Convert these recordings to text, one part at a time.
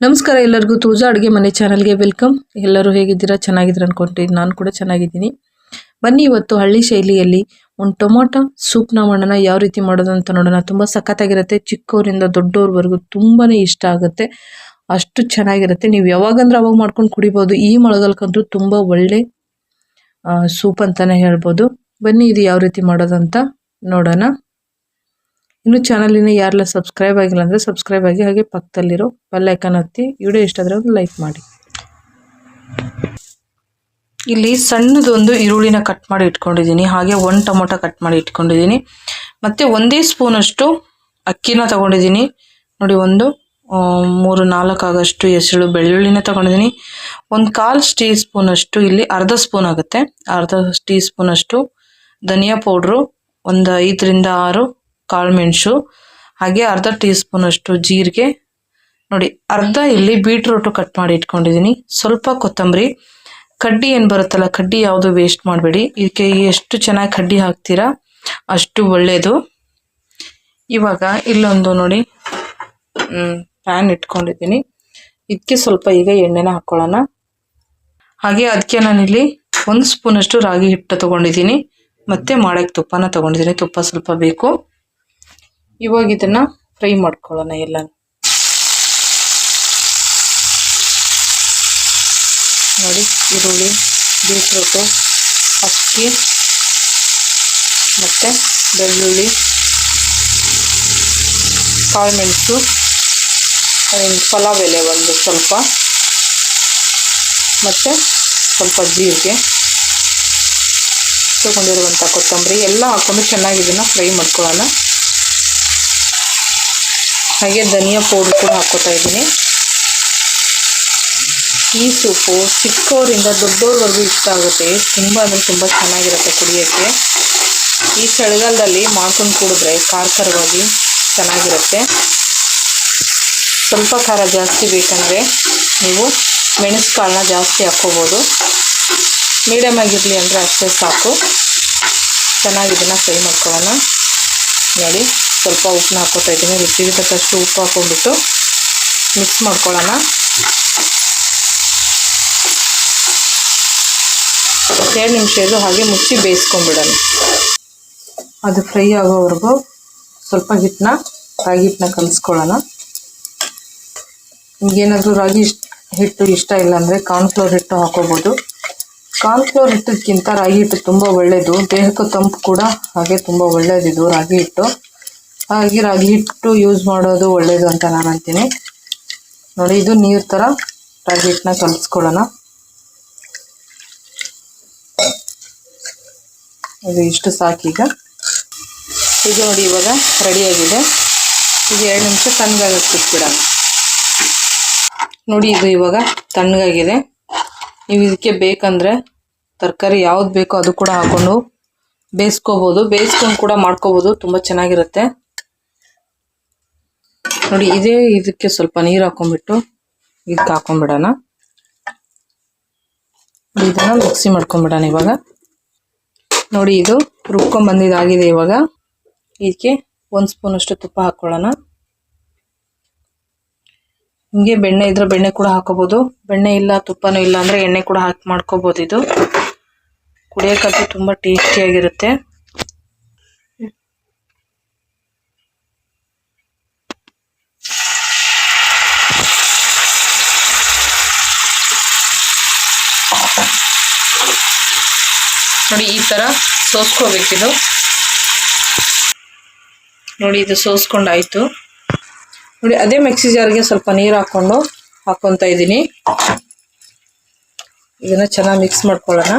ನಮಸ್ಕಾರ ಎಲ್ಲರಿಗೂ. ತುಳಜಾ ಅಡುಗೆ ಮನೆ ಚಾನಲ್ಗೆ ವೆಲ್ಕಮ್. ಎಲ್ಲರೂ ಹೇಗಿದ್ದೀರಾ? ಚೆನ್ನಾಗಿದ್ದೀರಾ ಅನ್ಕೊಂತೀನಿ ನಾನು ಕೂಡ ಚೆನ್ನಾಗಿದ್ದೀನಿ. ಬನ್ನಿ ಇವತ್ತು ಹಳ್ಳಿ ಶೈಲಿಯಲ್ಲಿ ಒಂದು ಟೊಮೊಟೊ ಸೂಪ್ನ ಮಾಡೋಣ ಯಾವ ರೀತಿ ಮಾಡೋದು ಅಂತ ನೋಡೋಣ. ತುಂಬ ಸಖತ್ತಾಗಿರುತ್ತೆ. ಚಿಕ್ಕವರಿಂದ ದೊಡ್ಡವ್ರವರೆಗೂ ತುಂಬಾ ಇಷ್ಟ ಆಗುತ್ತೆ. ಅಷ್ಟು ಚೆನ್ನಾಗಿರುತ್ತೆ. ನೀವು ಯಾವಾಗಂದ್ರೆ ಅವಾಗ ಮಾಡ್ಕೊಂಡು ಕುಡಿಬೋದು. ಈ ಮಳೆಗಾಲಕ್ಕಂತೂ ತುಂಬ ಒಳ್ಳೆ ಸೂಪ್ ಅಂತಲೇ ಹೇಳ್ಬೋದು. ಬನ್ನಿ ಇದು ಯಾವ ರೀತಿ ಮಾಡೋದಂತ ನೋಡೋಣ. ಇನ್ನು ಚಾನಲಿನ ಯಾರೆಲ್ಲ ಸಬ್ಸ್ಕ್ರೈಬ್ ಆಗಿಲ್ಲ ಅಂದರೆ ಸಬ್ಸ್ಕ್ರೈಬ್ ಆಗಿ ಹಾಗೆ ಪಕ್ಕದಲ್ಲಿರೋ ಬೆಲ್ಲೈಕನ್ ಒತ್ತಿ ವಿಡಿಯೋ ಇಷ್ಟ ಆದರೆ ಒಂದು ಲೈಕ್ ಮಾಡಿ. ಇಲ್ಲಿ ಸಣ್ಣದೊಂದು ಈರುಳ್ಳಿನ ಕಟ್ ಮಾಡಿ ಇಟ್ಕೊಂಡಿದ್ದೀನಿ. ಹಾಗೆ ಒಂದು ಟೊಮೊಟೊ ಕಟ್ ಮಾಡಿ ಇಟ್ಕೊಂಡಿದ್ದೀನಿ. ಮತ್ತು ಒಂದೇ ಸ್ಪೂನಷ್ಟು ಅಕ್ಕಿನ ತಗೊಂಡಿದ್ದೀನಿ. ನೋಡಿ, ಒಂದು ಮೂರು, ನಾಲ್ಕು ಆಗಷ್ಟು ಹೆಸರು ಬೆಳ್ಳುಳ್ಳಿನ ತಗೊಂಡಿದ್ದೀನಿ. ಒಂದು ಕಾಲು ಟೀ ಸ್ಪೂನಷ್ಟು ಇಲ್ಲಿ ಅರ್ಧ ಸ್ಪೂನ್ ಆಗುತ್ತೆ. ಅರ್ಧ ಟೀ ಸ್ಪೂನಷ್ಟು ಧನಿಯಾ ಪೌಡ್ರು ಒಂದು ಐದರಿಂದ ಆರು ಕಾಳು ಮೆಣಸು, ಹಾಗೆ ಅರ್ಧ ಟೀ ಸ್ಪೂನಷ್ಟು ಜೀರಿಗೆ. ನೋಡಿ, ಅರ್ಧ ಇಲ್ಲಿ ಬೀಟ್ರೂಟು ಕಟ್ ಮಾಡಿ ಇಟ್ಕೊಂಡಿದ್ದೀನಿ. ಸ್ವಲ್ಪ ಕೊತ್ತಂಬರಿ. ಕಡ್ಡಿ ಏನು ಬರುತ್ತಲ್ಲ, ಕಡ್ಡಿ ಯಾವುದು ವೇಸ್ಟ್ ಮಾಡಬೇಡಿ. ಇದಕ್ಕೆ ಎಷ್ಟು ಚೆನ್ನಾಗಿ ಕಡ್ಡಿ ಹಾಕ್ತೀರಾ, ಅಷ್ಟು ಒಳ್ಳೆಯದು ಇವಾಗ ಇಲ್ಲೊಂದು ನೋಡಿ ಪ್ಯಾನ್ ಇಟ್ಕೊಂಡಿದ್ದೀನಿ. ಇದಕ್ಕೆ ಸ್ವಲ್ಪ ಈಗ ಎಣ್ಣೆನ ಹಾಕ್ಕೊಳ್ಳೋಣ ಹಾಗೆ ಅದಕ್ಕೆ ನಾನಿಲ್ಲಿ ಒಂದು ಸ್ಪೂನಷ್ಟು ರಾಗಿ ಹಿಟ್ಟು ತೊಗೊಂಡಿದ್ದೀನಿ. ಮತ್ತೆ ಮಾಡೋಕ್ಕೆ ತುಪ್ಪನ ತಗೊಂಡಿದ್ದೀನಿ. ತುಪ್ಪ ಸ್ವಲ್ಪ ಬೇಕು. ಇವಾಗ ಇದನ್ನ ಫ್ರೈ ಮಾಡ್ಕೊಳ್ಳೋಣ ಎಲ್ಲ ನೋಡಿ, ಈರುಳ್ಳಿ, ಬೀಟ್ರೂಟು, ಅಕ್ಕಿ, ಮತ್ತು ಬೆಳ್ಳುಳ್ಳಿ, ಕಾಳುಮೆಣಸು ಪಲಾವ್ ಎಲೆ ಒಂದು ಸ್ವಲ್ಪ, ಮತ್ತು ಸ್ವಲ್ಪ ಜೀರಿಗೆ. ತಗೊಂಡಿರುವಂಥ ಕೊತ್ತಂಬರಿ ಎಲ್ಲ ಹಾಕ್ಕೊಂಡು ಚೆನ್ನಾಗಿ ಇದನ್ನು ಫ್ರೈ ಮಾಡ್ಕೊಳ್ಳೋಣ. ಹಾಗೆ ಧನಿಯಾ ಪೌಡ್ರ್ ಕೂಡ ಹಾಕೋತಾ ಇದ್ದೀನಿ. ಈ ಸೂಪು ಚಿಕ್ಕವರಿಂದ ದೊಡ್ಡವ್ರವರೆಗೂ ಇಷ್ಟ ಆಗುತ್ತೆ. ತುಂಬ ಅಂದರೆ ತುಂಬ ಚೆನ್ನಾಗಿರುತ್ತೆ ಕುಡಿಯೋಕ್ಕೆ. ಈ ಚಳಿಗಾಲದಲ್ಲಿ ಮಾಡ್ಕೊಂಡು ಕುಡಿದ್ರೆ ಖಾರ ಖಾರವಾಗಿ ಚೆನ್ನಾಗಿರುತ್ತೆ. ಸ್ವಲ್ಪ ಖಾರ ಜಾಸ್ತಿ ಬೇಕಂದರೆ ನೀವು ಮೆಣಸು ಕಾಳನ್ನ ಜಾಸ್ತಿ ಹಾಕ್ಕೋಬೋದು. ಮೀಡಿಯಮ್ ಆಗಿರಲಿ ಅಂದರೆ ಅಷ್ಟೇ ಸಾಕು. ಚೆನ್ನಾಗಿ ಇದನ್ನು ಫ್ರೈ ಮಾಡ್ಕೊಳ್ಳೋಣ. ನೋಡಿ. ಸ್ವಲ್ಪ ಉಪ್ಪನ್ನ ಹಾಕ್ಕೊತಾ ಇದ್ದೀನಿ. ರುಚಿಗೆ ತಕ್ಕಷ್ಟು ಉಪ್ಪು ಹಾಕ್ಕೊಂಡ್ಬಿಟ್ಟು ಮಿಕ್ಸ್ ಮಾಡ್ಕೊಳ್ಳೋಣ. ಎರಡು ನಿಮಿಷ ಇದು ಹಾಗೆ ಮುಚ್ಚಿ ಬೇಯಿಸ್ಕೊಂಡ್ಬಿಡೋಣ. ಅದು ಫ್ರೈ ಆಗೋವರೆಗೂ ಸ್ವಲ್ಪ ಹಿಟ್ಟನ್ನ, ರಾಗಿ ಹಿಟ್ಟನ್ನ ಕಲಿಸ್ಕೊಳ್ಳೋಣ. ನಿಮಗೇನಾದರೂ ರಾಗಿ ಹಿಟ್ಟು ಇಷ್ಟ ಇಲ್ಲ ಅಂದರೆ ಕಾರ್ನ್ಫ್ಲೋರ್ ಹಿಟ್ಟು ಹಾಕೋಬೋದು ಕಾರ್ನ್ಫ್ಲೋರ್ ಹಿಟ್ಟಕ್ಕಿಂತ ರಾಗಿ ಹಿಟ್ಟು ತುಂಬ ಒಳ್ಳೆಯದು ದೇಹಕ್ಕೂ ತಂಪು ಕೂಡ ಹಾಗೆ ತುಂಬ ಒಳ್ಳೆಯದಿದು ರಾಗಿ ಹಿಟ್ಟು. ಹಾಗೆ ರಾಗಿ ಹಿಟ್ಟು ಯೂಸ್ ಮಾಡೋದು ಒಳ್ಳೆಯದು ಅಂತ ನಾನು ಅಂತೀನಿ. ನೋಡಿ, ಇದು ನೀರು ಥರ ರಾಗಿ ಹಿಟ್ಟನ್ನ ಕಲಿಸ್ಕೊಳ್ಳೋಣ. ಇದು ಇಷ್ಟು ಸಾಕೀಗ ಇದು ನೋಡಿ ಇವಾಗ ರೆಡಿಯಾಗಿದೆ ಈಗ ಎರಡು ನಿಮಿಷ ತಣ್ಣಗಾಗಕ್ಕೆ ಬಿಟ್ಬಿಡೋಣ ನೋಡಿ, ಇದು ಇವಾಗ ತಣ್ಣಗಾಗಿದೆ. ನೀವು ಇದಕ್ಕೆ ಬೇಕಂದರೆ ತರಕಾರಿ ಯಾವ್ದು ಬೇಕೋ ಅದು ಕೂಡ ಹಾಕೊಂಡು ಬೇಯಿಸ್ಕೋಬೋದು. ಬೇಯಿಸ್ಕೊಂಡು ಕೂಡ ಮಾಡ್ಕೋಬೋದು. ತುಂಬ ಚೆನ್ನಾಗಿರುತ್ತೆ. ನೋಡಿ, ಇದೇ ಇದಕ್ಕೆ ಸ್ವಲ್ಪ ನೀರು ಹಾಕೊಂಡ್ಬಿಟ್ಟು ಇದಕ್ಕೆ ಹಾಕೊಂಡ್ಬಿಡೋಣ. ಇದನ್ನ ಮಿಕ್ಸಿ ಮಾಡ್ಕೊಂಡ್ಬಿಡೋಣ ಇವಾಗ. ನೋಡಿ, ಇದು ರುಬ್ಕೊಂಡ್ ಬಂದಿದ್ದಾಗಿದೆ ಇವಾಗ. ಇದಕ್ಕೆ ಒಂದು ಸ್ಪೂನಷ್ಟು ತುಪ್ಪ ಹಾಕ್ಕೊಳ್ಳೋಣ ಹಿಂಗೆ ಬೆಣ್ಣೆ ಇದ್ರೆ ಬೆಣ್ಣೆ ಕೂಡ ಹಾಕೋಬೋದು. ಬೆಣ್ಣೆ ಇಲ್ಲ, ತುಪ್ಪನೂ ಇಲ್ಲ ಅಂದ್ರೆ ಎಣ್ಣೆ ಕೂಡ ಹಾಕಿ ಮಾಡ್ಕೋಬೋದು ಇದು. ಕುಡಿಯೋಕ್ಕಂತೂ ತುಂಬಾ ಟೇಸ್ಟಿಯಾಗಿರುತ್ತೆ. ನೋಡಿ ಈ ತರ ಸೋಸ್ಕೋಬೇಕಿದು ನೋಡಿ ಇದು ಸೋಸ್ಕೊಂಡಾಯ್ತು. ನೋಡಿ ಅದೇ ಮಿಕ್ಸಿ ಜಾರ್ಗೆ ಸ್ವಲ್ಪ ನೀರು ಹಾಕೊಂಡು ಹಾಕೊಂತ ಇದ್ದೀನಿ. ಇದನ್ನ ಚೆನ್ನಾಗಿ ಮಿಕ್ಸ್ ಮಾಡ್ಕೊಳ್ಳೋಣ.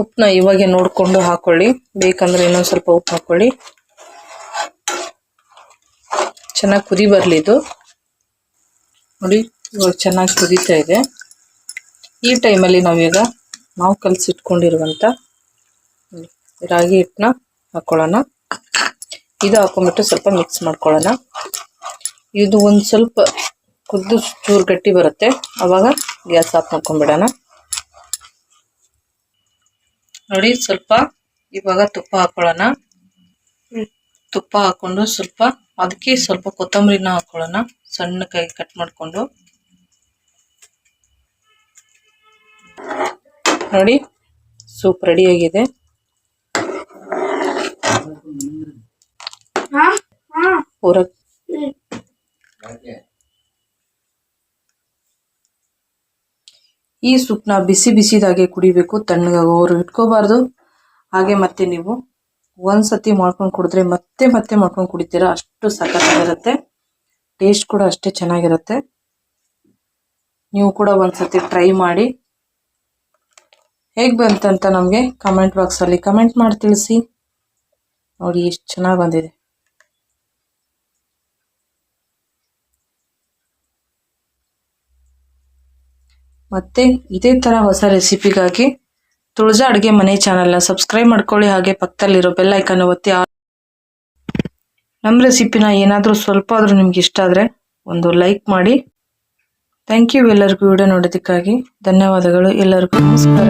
ಉಪ್ಪನ್ನ ಇವಾಗೆ ನೋಡಿಕೊಂಡು ಹಾಕೊಳ್ಳಿ. ಬೇಕಂದ್ರೆ ಇನ್ನೊಂದು ಸ್ವಲ್ಪ ಉಪ್ಪು ಹಾಕೊಳ್ಳಿ. ಚೆನ್ನಾಗಿ ಕುದಿ ಬರಲಿ ಇದು. ನೋಡಿ ಇವಾಗ ಚೆನ್ನಾಗಿ ಕುದೀತಾ ಇದೆ. ಈ ಟೈಮಲ್ಲಿ ನಾವೀಗ ನಾವು ಕಲಸಿಟ್ಕೊಂಡಿರುವಂಥ ರಾಗಿ ಹಿಟ್ಟನ್ನ ಹಾಕ್ಕೊಳ್ಳೋಣ ಇದು ಹಾಕೊಂಡ್ಬಿಟ್ಟು ಸ್ವಲ್ಪ ಮಿಕ್ಸ್ ಮಾಡ್ಕೊಳ್ಳೋಣ. ಇದು ಒಂದು ಸ್ವಲ್ಪ ಕುದ್ದು ಚೂರು ಗಟ್ಟಿ ಬರುತ್ತೆ. ಆವಾಗ ಗ್ಯಾಸ್ ಆಫ್ ಮಾಡ್ಕೊಂಡ್ಬಿಡೋಣ ನೋಡಿ, ಸ್ವಲ್ಪ ಇವಾಗ ತುಪ್ಪ ಹಾಕೊಳ್ಳೋಣ. ತುಪ್ಪ ಹಾಕೊಂಡು ಸ್ವಲ್ಪ ಅದಕ್ಕೆ ಸ್ವಲ್ಪ ಕೊತ್ತಂಬರಿನ ಹಾಕೊಳ್ಳೋಣ. ಸಣ್ಣ ಕಟ್ ಮಾಡಿಕೊಂಡು. ನೋಡಿ. ಸೂಪ್ ರೆಡಿಯಾಗಿದೆ ಪೂರ ಈ ಸೂಪ್ನ ಬಿಸಿ ಬಿಸಿದಾಗೆ ಕುಡಿಬೇಕು ತಣ್ಣಗಾಗೋರು ಇಟ್ಕೋಬಾರ್ದು. ಹಾಗೆ ಮತ್ತೆ ನೀವು ಒಂದ್ಸತಿ ಮಾಡ್ಕೊಂಡು ಕುಡಿದ್ರೆ ಮತ್ತೆ ಮತ್ತೆ ಮಾಡ್ಕೊಂಡು ಕುಡಿತೀರಾ ಅಷ್ಟು ಸಖತ್ತಾಗಿರುತ್ತೆ. ಟೇಸ್ಟ್ ಕೂಡ ಅಷ್ಟೇ ಚೆನ್ನಾಗಿರುತ್ತೆ. ನೀವು ಕೂಡ ಒಂದ್ಸತಿ ಟ್ರೈ ಮಾಡಿ. ಹೇಗೆ ಬಂತಂತ ನಮಗೆ ಕಮೆಂಟ್ ಬಾಕ್ಸಲ್ಲಿ ಕಮೆಂಟ್ ಮಾಡಿ ತಿಳಿಸಿ. ನೋಡಿ, ಎಷ್ಟು ಚೆನ್ನಾಗಿ ಬಂದಿದೆ. ಮತ್ತೆ ಇದೇ ಥರ ಹೊಸ ರೆಸಿಪಿಗಾಗಿ ತುಳಜಾ ಅಡುಗೆ ಮನೆ ಚಾನಲ್ನ ಸಬ್ಸ್ಕ್ರೈಬ್ ಮಾಡ್ಕೊಳ್ಳಿ. ಹಾಗೆ ಪಕ್ಕದಲ್ಲಿರೋ ಬೆಲ್ ಐಕನ್ ಒತ್ತಿ ನಮ್ಮ ರೆಸಿಪಿನ ಏನಾದರೂ ಸ್ವಲ್ಪ ಆದರೂ ನಿಮ್ಗೆ ಇಷ್ಟ ಆದರೆ ಒಂದು ಲೈಕ್ ಮಾಡಿ. ಥ್ಯಾಂಕ್ ಯು ಎಲ್ಲರಿಗೂ ವಿಡಿಯೋ ನೋಡೋದಕ್ಕಾಗಿ. ಧನ್ಯವಾದಗಳು ಎಲ್ಲರಿಗೂ. ನಮಸ್ಕಾರ.